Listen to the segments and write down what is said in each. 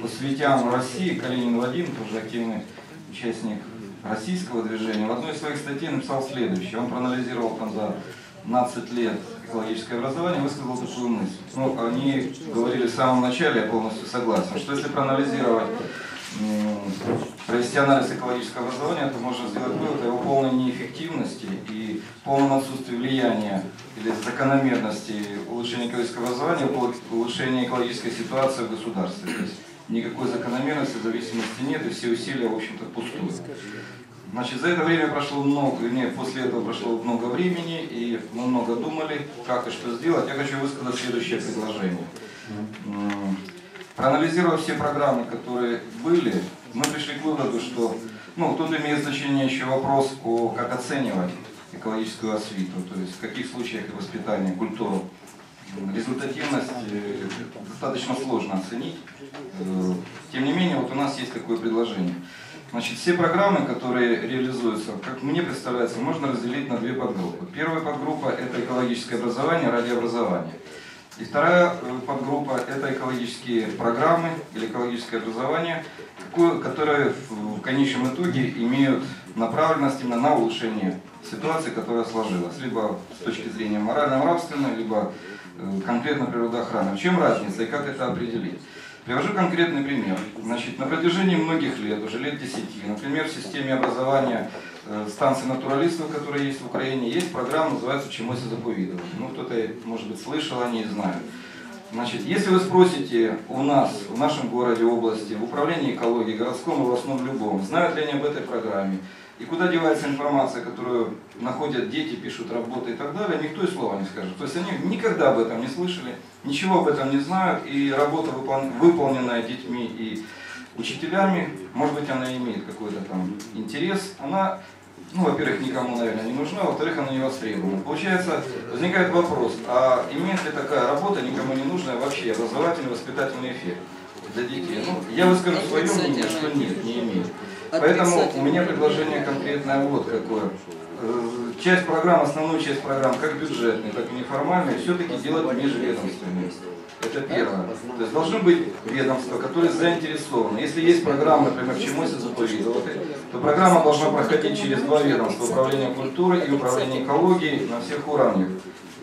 так, осветян России, Калинин Вадим, тоже активный участник российского движения, в одной из своих статей написал следующее. Он проанализировал там за 15 лет экологическое образование, высказал такую мысль. Ну, они говорили в самом начале, я полностью согласен, что если проанализировать провести анализ экологического образования, то можно сделать вывод о его полной неэффективности и полном отсутствии влияния или закономерности улучшения экологического образования, улучшения экологической ситуации в государстве. То есть никакой закономерности, зависимости нет, и все усилия, в общем-то, пустуют. Значит, за это время прошло много, нет, после этого прошло много времени, и мы много думали, как и что сделать. Я хочу высказать следующее предложение. Проанализировав все программы, которые были, мы пришли к выводу, что ну, тут имеет значение еще вопрос о как оценивать экологическую освиту, то есть в каких случаях и воспитание, культуру. Результативность э, достаточно сложно оценить. Э, тем не менее, вот у нас есть такое предложение. Значит, все программы, которые реализуются, как мне представляется, можно разделить на две подгруппы. Первая подгруппа – это экологическое образование ради образования. И вторая э, подгруппа – это экологические программы или экологическое образование, которые в конечном итоге имеют направленность именно на улучшение ситуации, которая сложилась, либо с точки зрения морально-нравственной, либо конкретно природоохраны. В чем разница и как это определить? Привожу конкретный пример. Значит, на протяжении многих лет, уже лет 10, например, в системе образования Э, станции натуралистов, которые есть в Украине, есть программа, называется «Чемося заповедовать». Ну, кто-то, может быть, слышал о ней, знает. Значит, если вы спросите у нас, в нашем городе, области, в управлении экологии, городском, областном, любом, знают ли они об этой программе, и куда девается информация, которую находят дети, пишут работы и так далее, никто и слова не скажет. То есть они никогда об этом не слышали, ничего об этом не знают, и работа, выполненная детьми и учителями, может быть, она имеет какой-то там интерес, она, ну, во-первых, никому, наверное, не нужна, во-вторых, она не востребована. Получается, возникает вопрос, а имеет ли такая работа никому не нужная вообще образовательный, воспитательный эффект для детей? Ну, я выскажу свое мнение, что нет, не имеет. Поэтому у меня предложение конкретное вот какое. Э, часть программ, основную часть программ, как бюджетные, так и неформальные, все-таки делать межведомственные. Это первое. То есть должны быть ведомства, которые заинтересованы. Если есть программа, например, чему заповедовать, то программа должна проходить через два ведомства, управление культуры и управление экологией на всех уровнях.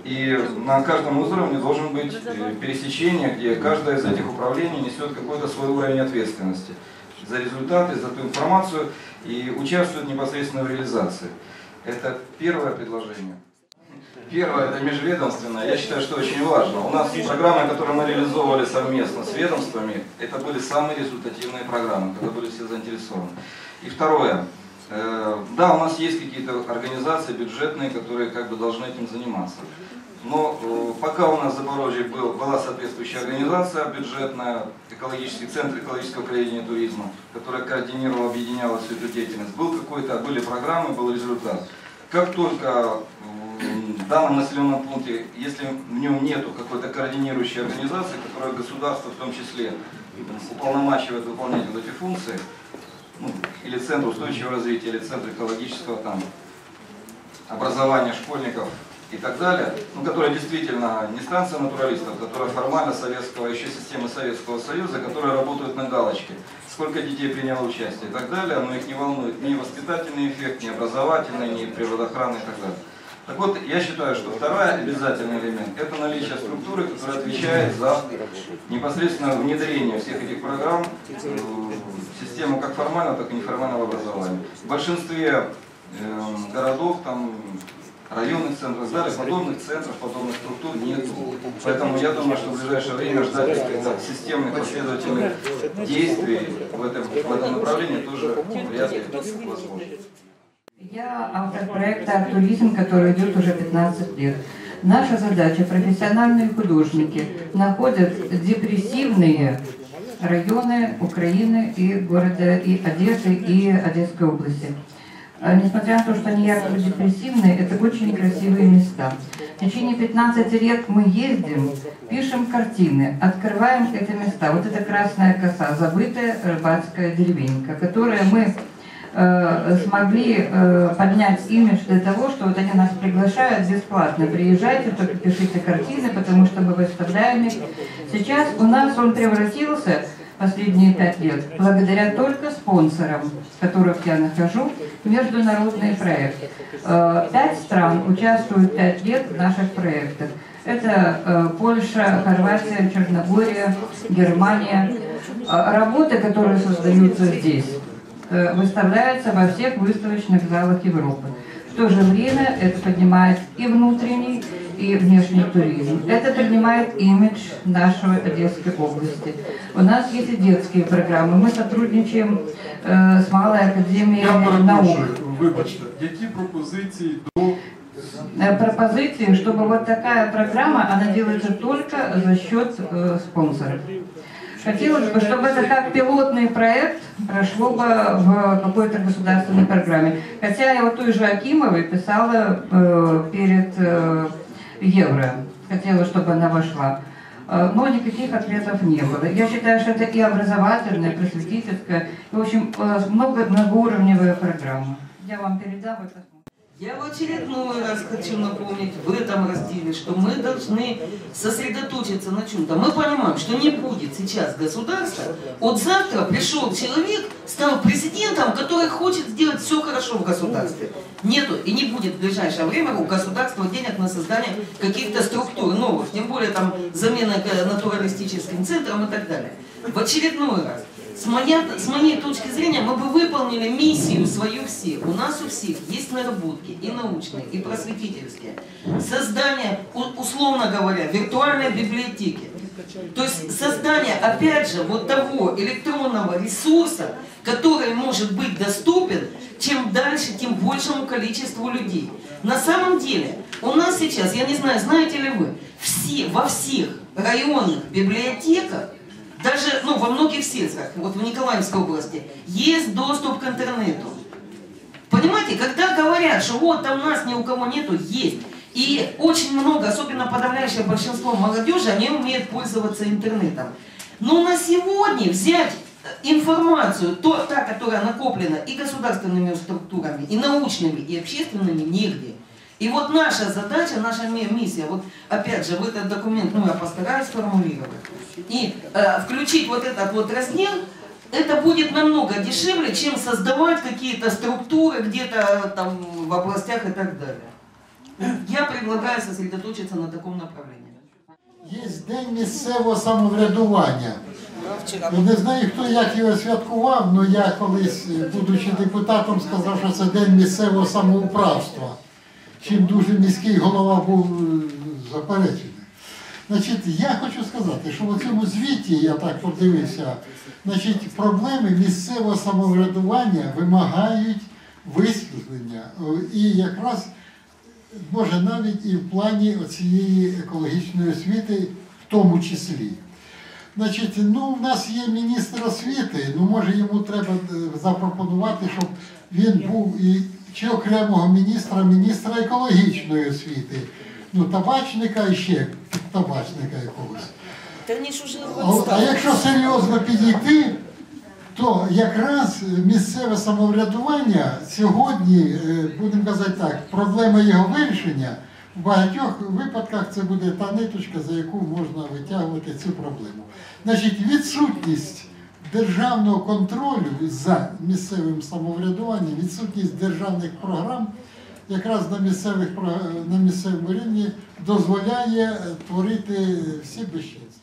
И на каждом уровне должен быть э, пересечение, где каждое из этих управлений несет какой-то свой уровень ответственности за результаты, за ту информацию и участвует непосредственно в реализации. Это первое предложение. Первое, это межведомственное. Я считаю, что очень важно. У нас программы, которые мы реализовывали совместно с ведомствами, это были самые результативные программы, когда были все заинтересованы. И второе, да, у нас есть какие-то организации бюджетные, которые как бы должны этим заниматься. Но э, пока у нас в Запорожье был, была соответствующая организация бюджетная, экологический центр экологического кредитения и туризма, которая координировала, объединяла всю эту деятельность, был какой-то, были программы, был результат. Как только в данном населенном пункте, если в нем нету какой-то координирующей организации, которая государство в том числе уполномачивает выполнять вот эти функции, или Центр устойчивого развития, или Центр экологического там, образования школьников и так далее, ну, которая действительно не станция натуралистов, которая формально советского, еще система Советского Союза, которая работает на галочке, сколько детей приняло участие и так далее, но их не волнует ни воспитательный эффект, ни образовательный, ни природоохранный и так далее. Так вот, я считаю, что второй обязательный элемент – это наличие структуры, которая отвечает за непосредственно внедрение всех этих программ в систему как формального, так и неформального образования. В большинстве э, городов, там, районных центров, далее подобных центров, подобных структур нет. Поэтому я думаю, что в ближайшее время ждать каких-то системных последовательных действий в этом, в этом направлении тоже вряд ли возможно. Я автор проекта «Туризм», который идет уже 15 лет. Наша задача – профессиональные художники находят депрессивные районы Украины и города и Одессы и Одесской области. А несмотря на то, что они якобы депрессивные, это очень красивые места. В течение 15 лет мы ездим, пишем картины, открываем эти места. Вот это Красная коса, забытая рыбацкая деревенька, которая мы смогли э, поднять имидж до того, что вот они нас приглашают бесплатно. Приезжайте, только пишите картины, потому что мы выставляем их. Сейчас у нас он превратился последние пять лет, благодаря только спонсорам, которых я нахожу, международный проект. Э, Пять стран участвуют пять лет в наших проектах. Это э, Польша, Хорватия, Черногория, Германия. Э, Работы, которые создаются здесь, э, выставляются во всех выставочных залах Европы. В то же время это поднимает и внутренний, и внешний туризм. Это поднимает имидж нашей Одесской области. У нас есть и детские программы. Мы сотрудничаем э, с Малой Академией Я наук. перепрошую, вибачте, які пропозиції до Э, пропозиции, чтобы вот такая программа, она делается только за счет э, спонсоров. Хотелось бы, чтобы это как пилотный проект прошло бы в какой-то государственной программе. Хотя я вот той же Акимовой писала э, перед э, Евро. Хотела, чтобы она вошла. Э, Но никаких ответов не было. Я считаю, что это и образовательная, и просветительская, и, в общем, э, много, многоуровневая программа. Я вам передам это. Я в очередной раз хочу напомнить в этом разделе, что мы должны сосредоточиться на чем-то. Мы понимаем, что не будет сейчас государства. Вот завтра пришел человек, стал президентом, который хочет сделать все хорошо в государстве. Нету и не будет в ближайшее время у государства денег на создание каких-то структур новых, тем более там замена натуралистическим центрам и так далее. В очередной раз. С, моя, с моей точки зрения, мы бы выполнили миссию свою все. У нас у всех есть наработки и научные, и просветительские. Создание, условно говоря, виртуальной библиотеки. То есть создание, опять же, вот того электронного ресурса, который может быть доступен, чем дальше, тем большему количеству людей. На самом деле, у нас сейчас, я не знаю, знаете ли вы, все, во всех районных библиотеках даже ну, во многих сельсках, вот в Николаевской области, есть доступ к интернету. Понимаете, когда говорят, что вот там нас ни у кого нету, есть. И очень много, особенно подавляющее большинство молодежи, они умеют пользоваться интернетом. Но на сегодня взять э, информацию, то, та, которая накоплена и государственными структурами, и научными, и общественными, негде. И вот наша задача, наша ми- миссия, вот опять же в этот документ, ну я постараюсь сформулировать, и э, включить вот этот вот раздел, это будет намного дешевле, чем создавать какие-то структуры где-то там в областях и так далее. Я предлагаю сосредоточиться на таком направлении. Є день місцевого самоврядування. Не знаю, хто як його святкував, але я колись, будучи депутатом, сказав, що це день місцевого самоуправства. Чим дуже міський голова був е, заперечений. Значить, я хочу сказати, що в цьому звіті, я так подивився, значить, проблеми місцевого самоврядування вимагають висвітлення. І якраз може навіть і в плані цієї екологічної освіти в тому числі. Значить, ну, в нас є міністр освіти, ну може йому треба е, запропонувати, щоб він був і чи окремого міністра, міністра екологічної освіти, ну, табачника і ще табачника якогось. А, а якщо серйозно підійти, то якраз місцеве самоврядування сьогодні, е, будемо казати так, проблема його вирішення в багатьох випадках це буде та ниточка, за яку можна витягувати цю проблему. Значить, відсутність державного контролю за місцевим самоврядуванням, відсутність державних програм якраз на місцевих на місцевому рівні дозволяє е, творити всі безчинства.